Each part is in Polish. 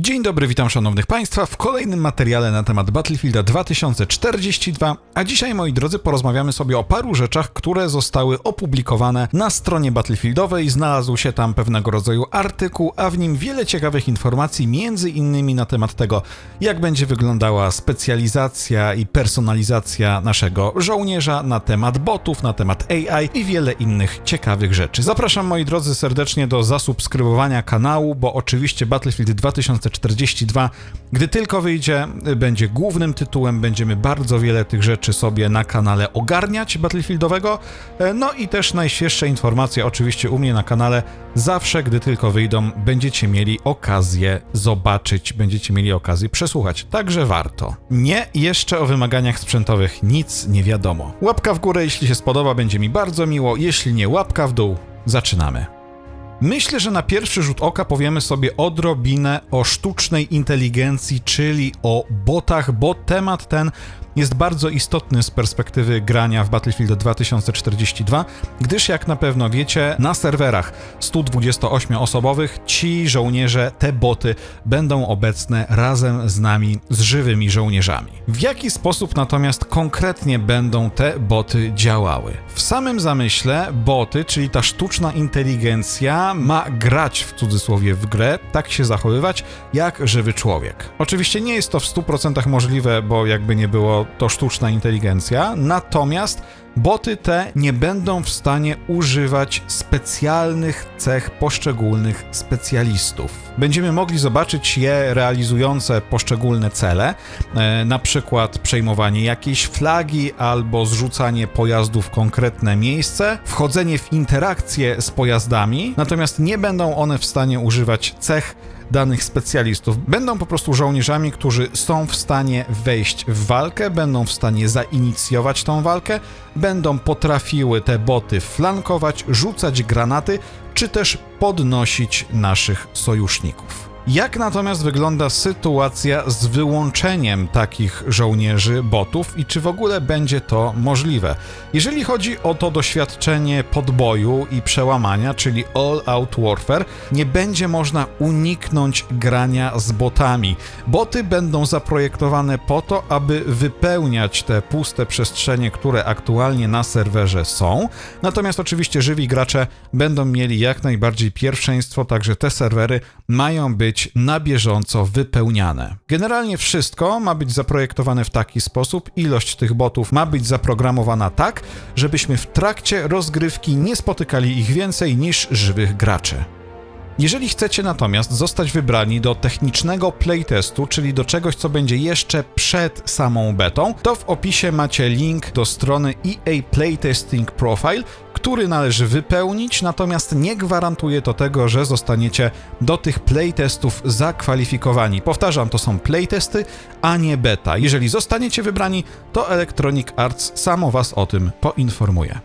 Dzień dobry, witam szanownych Państwa w kolejnym materiale na temat Battlefielda 2042, a dzisiaj, moi drodzy, porozmawiamy sobie o paru rzeczach, które zostały opublikowane na stronie Battlefieldowej. Znalazł się tam pewnego rodzaju artykuł, a w nim wiele ciekawych informacji, między innymi na temat tego, jak będzie wyglądała specjalizacja i personalizacja naszego żołnierza, na temat botów, na temat AI i wiele innych ciekawych rzeczy. Zapraszam, moi drodzy, serdecznie do zasubskrybowania kanału, bo oczywiście Battlefield 2042 42. Gdy tylko wyjdzie, będzie głównym tytułem, będziemy bardzo wiele tych rzeczy sobie na kanale ogarniać Battlefieldowego. No i też najświeższe informacje oczywiście u mnie na kanale. Zawsze, gdy tylko wyjdą, będziecie mieli okazję zobaczyć, będziecie mieli okazję przesłuchać. Także warto. Nie, jeszcze o wymaganiach sprzętowych nic nie wiadomo. Łapka w górę, jeśli się spodoba, będzie mi bardzo miło. Jeśli nie, łapka w dół. Zaczynamy. Myślę, że na pierwszy rzut oka powiemy sobie odrobinę o sztucznej inteligencji, czyli o botach, bo temat ten jest bardzo istotny z perspektywy grania w Battlefield 2042, gdyż jak na pewno wiecie, na serwerach 128-osobowych ci żołnierze, te boty będą obecne razem z nami, z żywymi żołnierzami. W jaki sposób natomiast konkretnie będą te boty działały? W samym zamyśle boty, czyli ta sztuczna inteligencja ma grać w cudzysłowie w grę, tak się zachowywać jak żywy człowiek. Oczywiście nie jest to w 100% możliwe, bo jakby nie było to sztuczna inteligencja, natomiast boty te nie będą w stanie używać specjalnych cech poszczególnych specjalistów. Będziemy mogli zobaczyć je realizujące poszczególne cele, e, na przykład przejmowanie jakiejś flagi albo zrzucanie pojazdów w konkretne miejsce, wchodzenie w interakcje z pojazdami, natomiast nie będą one w stanie używać cech danych specjalistów. Będą po prostu żołnierzami, którzy są w stanie wejść w walkę, będą w stanie zainicjować tą walkę, będą potrafiły te boty flankować, rzucać granaty, czy też podnosić naszych sojuszników. Jak natomiast wygląda sytuacja z wyłączeniem takich żołnierzy botów i czy w ogóle będzie to możliwe? Jeżeli chodzi o to doświadczenie podboju i przełamania, czyli all-out warfare, nie będzie można uniknąć grania z botami. Boty będą zaprojektowane po to, aby wypełniać te puste przestrzenie, które aktualnie na serwerze są. Natomiast oczywiście żywi gracze będą mieli jak najbardziej pierwszeństwo, także te serwery mają być być na bieżąco wypełniane. Generalnie wszystko ma być zaprojektowane w taki sposób, ilość tych botów ma być zaprogramowana tak, żebyśmy w trakcie rozgrywki nie spotykali ich więcej niż żywych graczy. Jeżeli chcecie natomiast zostać wybrani do technicznego playtestu, czyli do czegoś, co będzie jeszcze przed samą betą, to w opisie macie link do strony EA Playtesting Profile, który należy wypełnić, natomiast nie gwarantuje to tego, że zostaniecie do tych playtestów zakwalifikowani. Powtarzam, to są playtesty, a nie beta. Jeżeli zostaniecie wybrani, to Electronic Arts samo was o tym poinformuje.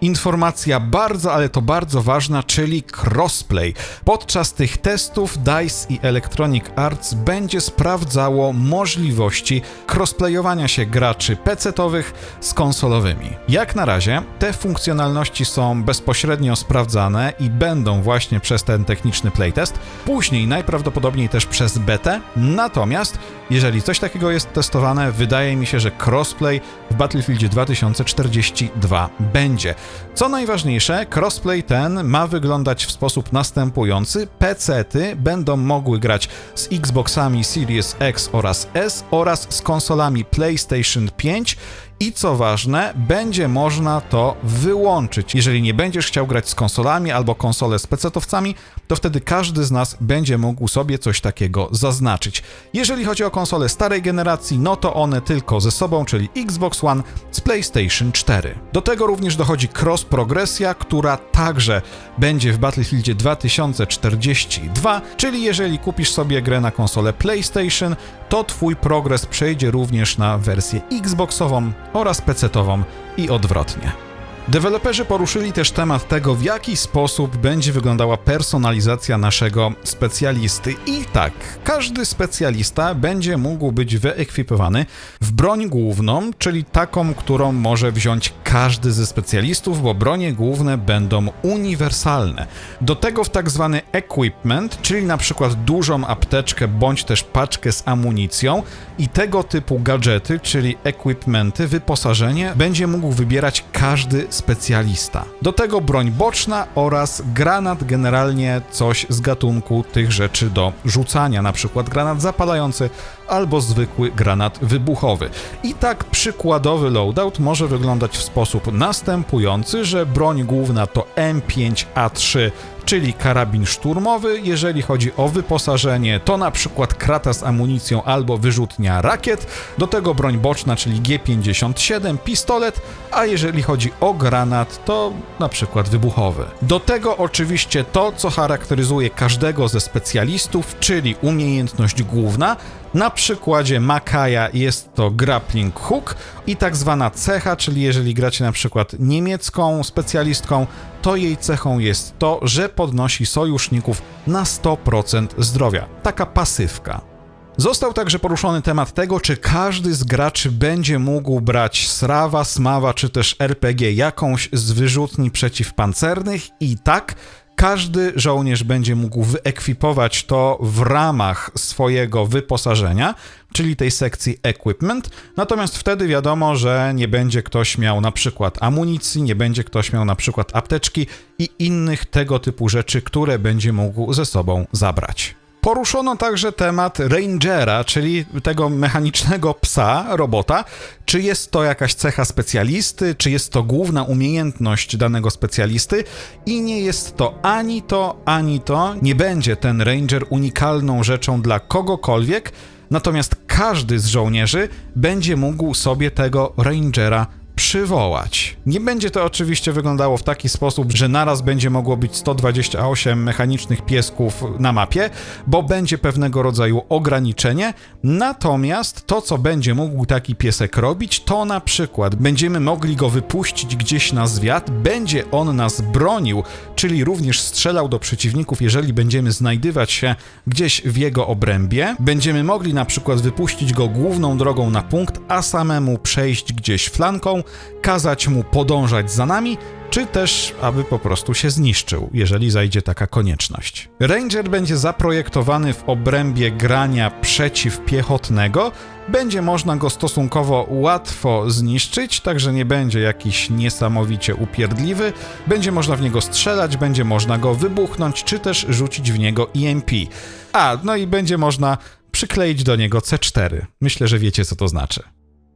Informacja bardzo, ale to bardzo ważna, czyli crossplay. Podczas tych testów DICE i Electronic Arts będzie sprawdzało możliwości crossplayowania się graczy PC-owych z konsolowymi. Jak na razie te funkcjonalności są bezpośrednio sprawdzane i będą właśnie przez ten techniczny playtest, później najprawdopodobniej też przez betę, natomiast jeżeli coś takiego jest testowane, wydaje mi się, że crossplay w Battlefieldzie 2042 będzie. Co najważniejsze, crossplay ten ma wyglądać w sposób następujący. PC-ty będą mogły grać z Xboxami Series X oraz S oraz z konsolami PlayStation 5 i co ważne, będzie można to wyłączyć. Jeżeli nie będziesz chciał grać z konsolami albo konsole z pecetowcami, to wtedy każdy z nas będzie mógł sobie coś takiego zaznaczyć. Jeżeli chodzi o konsole starej generacji, no to one tylko ze sobą, czyli Xbox One z PlayStation 4. Do tego również dochodzi cross progresja, która także będzie w Battlefieldzie 2042, czyli jeżeli kupisz sobie grę na konsolę PlayStation, to twój progres przejdzie również na wersję Xboxową oraz PC-ową i odwrotnie. Deweloperzy poruszyli też temat tego, w jaki sposób będzie wyglądała personalizacja naszego specjalisty. I tak, każdy specjalista będzie mógł być wyekwipowany w broń główną, czyli taką, którą może wziąć każdy ze specjalistów, bo bronie główne będą uniwersalne. Do tego w tak zwany equipment, czyli na przykład dużą apteczkę bądź też paczkę z amunicją i tego typu gadżety, czyli equipmenty, wyposażenie, będzie mógł wybierać każdy specjalista. Do tego broń boczna oraz granat, generalnie coś z gatunku tych rzeczy do rzucania, na przykład granat zapalający albo zwykły granat wybuchowy. I tak przykładowy loadout może wyglądać w sposób następujący, że broń główna to M5A3 czyli karabin szturmowy. Jeżeli chodzi o wyposażenie, to na przykład krata z amunicją albo wyrzutnia rakiet. Do tego broń boczna, czyli G57, pistolet, a jeżeli chodzi o granat, to na przykład wybuchowy. Do tego oczywiście to, co charakteryzuje każdego ze specjalistów, czyli umiejętność główna. Na przykładzie Makaja jest to grappling hook i tak zwana cecha, czyli jeżeli gracie na przykład niemiecką specjalistką, to jej cechą jest to, że podnosi sojuszników na 100% zdrowia. Taka pasywka. Został także poruszony temat tego, czy każdy z graczy będzie mógł brać Srawa, Smawa czy też RPG jakąś z wyrzutni przeciwpancernych i tak każdy żołnierz będzie mógł wyekwipować to w ramach swojego wyposażenia, czyli tej sekcji equipment. Natomiast wtedy wiadomo, że nie będzie ktoś miał na przykład amunicji, nie będzie ktoś miał na przykład apteczki i innych tego typu rzeczy, które będzie mógł ze sobą zabrać. Poruszono także temat Rangera, czyli tego mechanicznego psa, robota. Czy jest to jakaś cecha specjalisty, czy jest to główna umiejętność danego specjalisty i nie jest to ani to, ani to. Nie będzie ten Ranger unikalną rzeczą dla kogokolwiek, natomiast każdy z żołnierzy będzie mógł sobie tego Rangera przywołać. Nie będzie to oczywiście wyglądało w taki sposób, że naraz będzie mogło być 128 mechanicznych piesków na mapie, bo będzie pewnego rodzaju ograniczenie. Natomiast to, co będzie mógł taki piesek robić, to na przykład będziemy mogli go wypuścić gdzieś na zwiat, będzie on nas bronił, czyli również strzelał do przeciwników, jeżeli będziemy znajdywać się gdzieś w jego obrębie. Będziemy mogli na przykład wypuścić go główną drogą na punkt, a samemu przejść gdzieś flanką, kazać mu podążać za nami, czy też aby po prostu się zniszczył, jeżeli zajdzie taka konieczność. Ranger będzie zaprojektowany w obrębie grania przeciwpiechotnego, będzie można go stosunkowo łatwo zniszczyć, także nie będzie jakiś niesamowicie upierdliwy, będzie można w niego strzelać, będzie można go wybuchnąć, czy też rzucić w niego EMP. A, no i będzie można przykleić do niego C4. Myślę, że wiecie co to znaczy.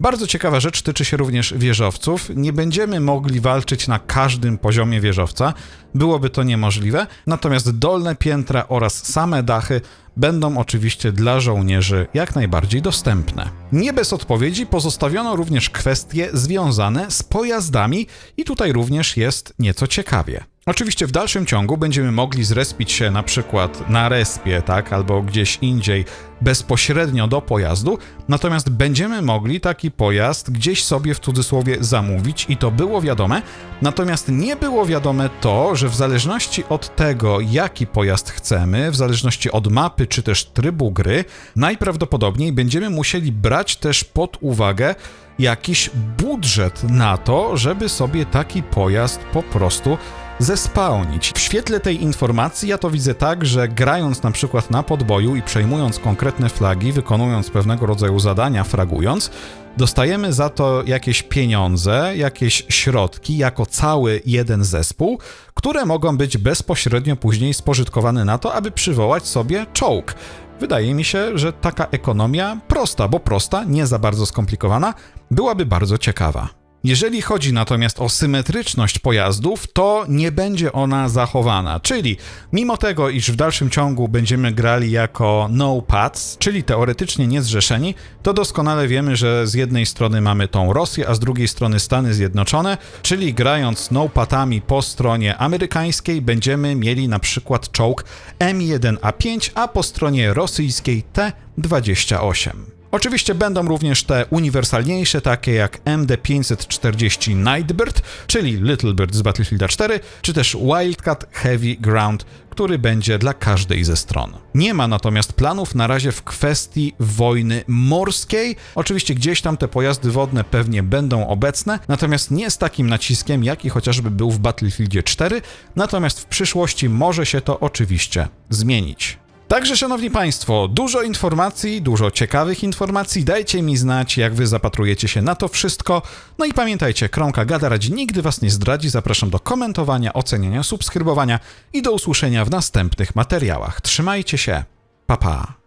Bardzo ciekawa rzecz tyczy się również wieżowców. Nie będziemy mogli walczyć na każdym poziomie wieżowca, byłoby to niemożliwe, natomiast dolne piętra oraz same dachy będą oczywiście dla żołnierzy jak najbardziej dostępne. Nie bez odpowiedzi pozostawiono również kwestie związane z pojazdami i tutaj również jest nieco ciekawie. Oczywiście w dalszym ciągu będziemy mogli zrespić się na przykład na respie, tak, albo gdzieś indziej bezpośrednio do pojazdu, natomiast będziemy mogli taki pojazd gdzieś sobie w cudzysłowie zamówić i to było wiadome, natomiast nie było wiadome to, że w zależności od tego, jaki pojazd chcemy, w zależności od mapy czy też trybu gry, najprawdopodobniej będziemy musieli brać też pod uwagę jakiś budżet na to, żeby sobie taki pojazd po prostu zespałnić. W świetle tej informacji ja to widzę tak, że grając na przykład na podboju i przejmując konkretne flagi, wykonując pewnego rodzaju zadania, fragując, dostajemy za to jakieś pieniądze, jakieś środki jako cały jeden zespół, które mogą być bezpośrednio później spożytkowane na to, aby przywołać sobie czołg. Wydaje mi się, że taka ekonomia prosta, bo prosta, nie za bardzo skomplikowana, byłaby bardzo ciekawa. Jeżeli chodzi natomiast o symetryczność pojazdów, to nie będzie ona zachowana. Czyli mimo tego, iż w dalszym ciągu będziemy grali jako no pads, czyli teoretycznie niezrzeszeni, to doskonale wiemy, że z jednej strony mamy tą Rosję, a z drugiej strony Stany Zjednoczone, czyli grając no patami po stronie amerykańskiej będziemy mieli na przykład czołg M1A5, a po stronie rosyjskiej T28. Oczywiście będą również te uniwersalniejsze, takie jak MD540 Nightbird, czyli Little Bird z Battlefielda 4, czy też Wildcat Heavy Ground, który będzie dla każdej ze stron. Nie ma natomiast planów na razie w kwestii wojny morskiej. Oczywiście gdzieś tam te pojazdy wodne pewnie będą obecne, natomiast nie z takim naciskiem, jaki chociażby był w Battlefieldzie 4, natomiast w przyszłości może się to oczywiście zmienić. Także, szanowni państwo, dużo informacji, dużo ciekawych informacji. Dajcie mi znać, jak wy zapatrujecie się na to wszystko. No i pamiętajcie, Kromka Gada nigdy was nie zdradzi. Zapraszam do komentowania, oceniania, subskrybowania i do usłyszenia w następnych materiałach. Trzymajcie się. Pa pa.